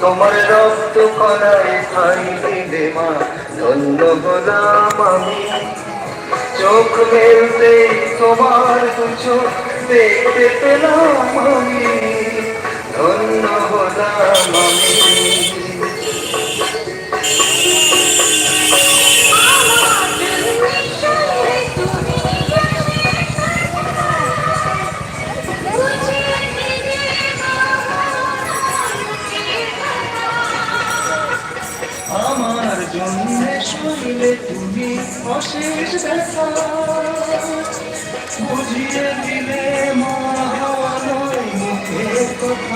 তোমার রক্ত কলায় খাই দিলে মা, ধন্য হলাম আমি। চোখ মেলতে তোমার চোখ দেখতে পেলাম আমি। আমার জন্য শুনলে তুমি অশেষ ব্যথা।